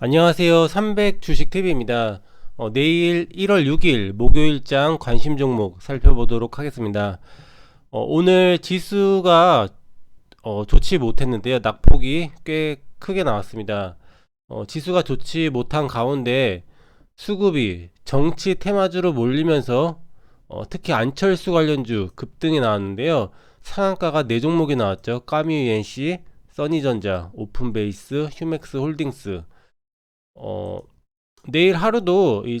안녕하세요. 300 주식 TV입니다. 어, 내일 1월 6일 목요일장 관심 종목 살펴보도록 하겠습니다. 어, 오늘 지수가 어, 좋지 못했는데요. 낙폭이 꽤 크게 나왔습니다. 어, 지수가 좋지 못한 가운데 수급이 정치 테마주로 몰리면서 어, 특히 안철수 관련주 급등이 나왔는데요. 상한가가 4종목이 나왔죠. 까미 UNC, 써니전자, 오픈베이스, 휴맥스 홀딩스. 어, 내일 하루도 이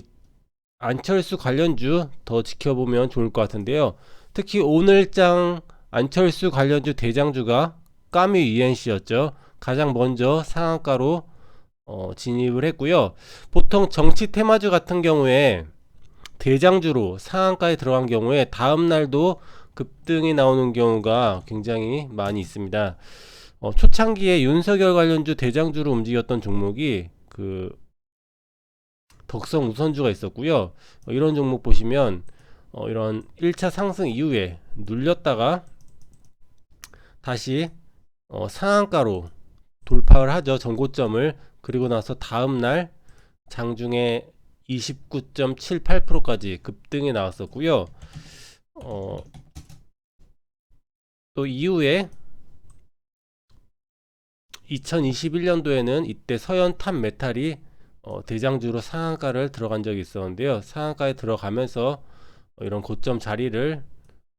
안철수 관련주 더 지켜보면 좋을 것 같은데요. 특히 오늘장 안철수 관련주 대장주가 까미 UNC였죠. 가장 먼저 상한가로 어, 진입을 했고요. 보통 정치 테마주 같은 경우에 대장주로 상한가에 들어간 경우에 다음 날도 급등이 나오는 경우가 굉장히 많이 있습니다. 어, 초창기에 윤석열 관련주 대장주로 움직였던 종목이 그 덕성 우선주가 있었고요. 어, 이런 종목 보시면 어, 이런 1차 상승 이후에 눌렸다가 다시 어, 상한가로 돌파를 하죠. 전고점을 그리고 나서 다음 날 장중에 29.78%까지 급등이 나왔었고요. 어, 또 이후에 2021년도에는 이때 서현 탑 메탈이 어, 대장주로 상한가를 들어간 적이 있었는데요. 상한가에 들어가면서 어, 이런 고점 자리를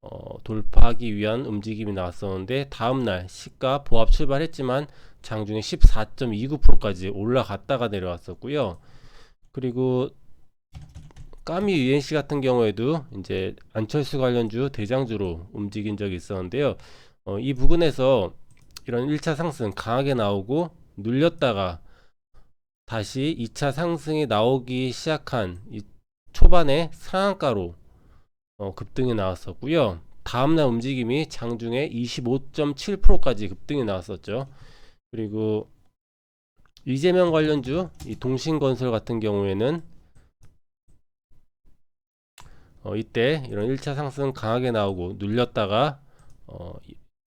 어, 돌파하기 위한 움직임이 나왔었는데 다음날 시가 보합 출발했지만 장중에 14.29%까지 올라갔다가 내려왔었고요. 그리고 까미 UNC 같은 경우에도 이제 안철수 관련주 대장주로 움직인 적이 있었는데요. 어, 이 부분에서 이런 1차 상승 강하게 나오고 눌렸다가 다시 2차 상승이 나오기 시작한 이 초반에 상한가로 어, 급등이 나왔었고요. 다음날 움직임이 장중에 25.7%까지 급등이 나왔었죠. 그리고 이재명 관련주 이 동신건설 같은 경우에는 어, 이때 이런 1차 상승 강하게 나오고 눌렸다가 어,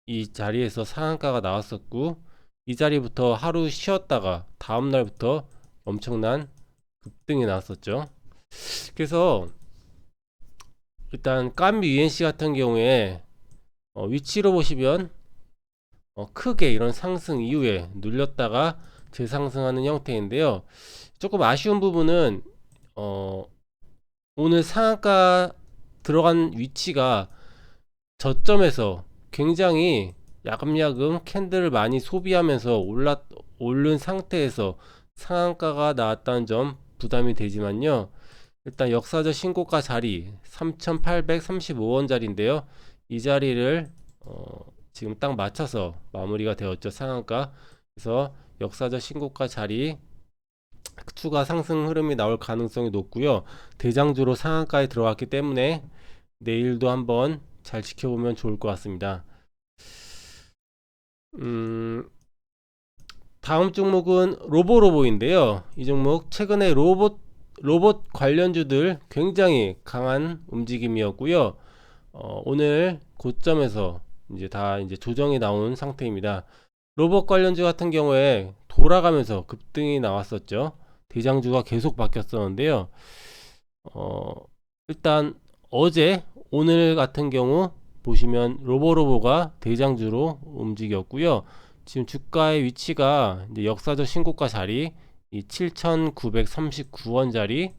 이, 이 자리에서 상한가가 나왔었고 이 자리부터 하루 쉬었다가 다음 날부터 엄청난 급등이 나왔었죠. 그래서 일단 깜비 UNC 같은 경우에 어, 위치로 보시면 어, 크게 이런 상승 이후에 눌렸다가 재상승하는 형태인데요. 조금 아쉬운 부분은 어, 오늘 상한가 들어간 위치가 저점에서 굉장히 야금야금 캔들을 많이 소비하면서 올라 오른 상태에서 상한가가 나왔다는 점 부담이 되지만요. 일단 역사적 신고가 자리 3,835원짜리인데요. 이 자리를 어, 지금 딱 맞춰서 마무리가 되었죠. 상한가. 그래서 역사적 신고가 자리 추가 상승 흐름이 나올 가능성이 높고요. 대장주로 상한가에 들어갔기 때문에 내일도 한번 잘 지켜보면 좋을 것 같습니다. 음, 다음 종목은 로보로보인데요. 이 종목 최근에 로봇 로봇 관련주들 굉장히 강한 움직임이었고요. 어, 오늘 고점에서 이제 다 이제 조정이 나온 상태입니다. 로봇 관련주 같은 경우에 돌아가면서 급등이 나왔었죠. 대장주가 계속 바뀌었었는데요. 어, 일단 어제 오늘 같은 경우 보시면 로보로보가 대장주로 움직였고요. 지금 주가의 위치가 역사적 신고가 자리 이 7,939원짜리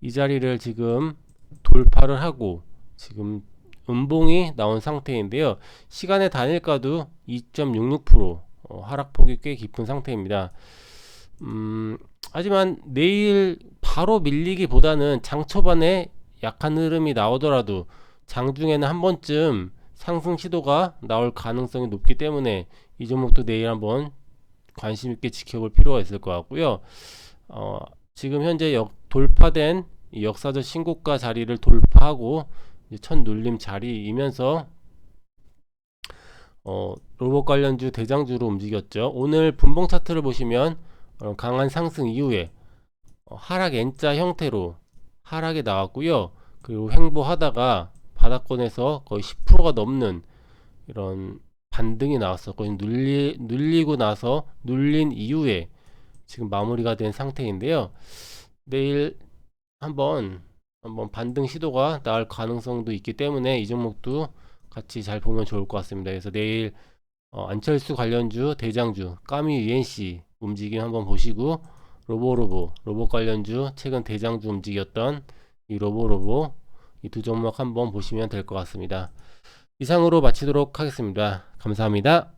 이 자리를 지금 돌파를 하고 지금 음봉이 나온 상태인데요. 시간의 단일가도 2.66% 어, 하락폭이 꽤 깊은 상태입니다. 음, 하지만 내일 바로 밀리기보다는 장 초반에 약한 흐름이 나오더라도 장중에는 한 번쯤 상승 시도가 나올 가능성이 높기 때문에 이 종목도 내일 한번 관심 있게 지켜볼 필요가 있을 것 같고요. 어, 지금 현재 역, 돌파된 역사적 신고가 자리를 돌파하고 첫 눌림 자리이면서 어, 로봇 관련주 대장주로 움직였죠. 오늘 분봉 차트를 보시면 어, 강한 상승 이후에 어, 하락 N자 형태로 하락이 나왔고요. 그리고 횡보하다가 바닥권에서 거의 10%가 넘는 이런 반등이. 거의 눌리, 눌리고 나서 눌린 이후에 지금 마무리가 된 상태인데요. 내일 한번 한번 반등 시도가 나올 가능성도 있기 때문에 이 종목도 같이 잘 보면 좋을 것 같습니다. 그래서 내일 어, 안철수 관련주, 대장주, 까미 UNC 움직임 한번 보시고 로보로보, 로봇 관련주 최근 대장주 움직였던 이 로보로보 이 두 종목 한번 보시면 될 것 같습니다. 이상으로 마치도록 하겠습니다. 감사합니다.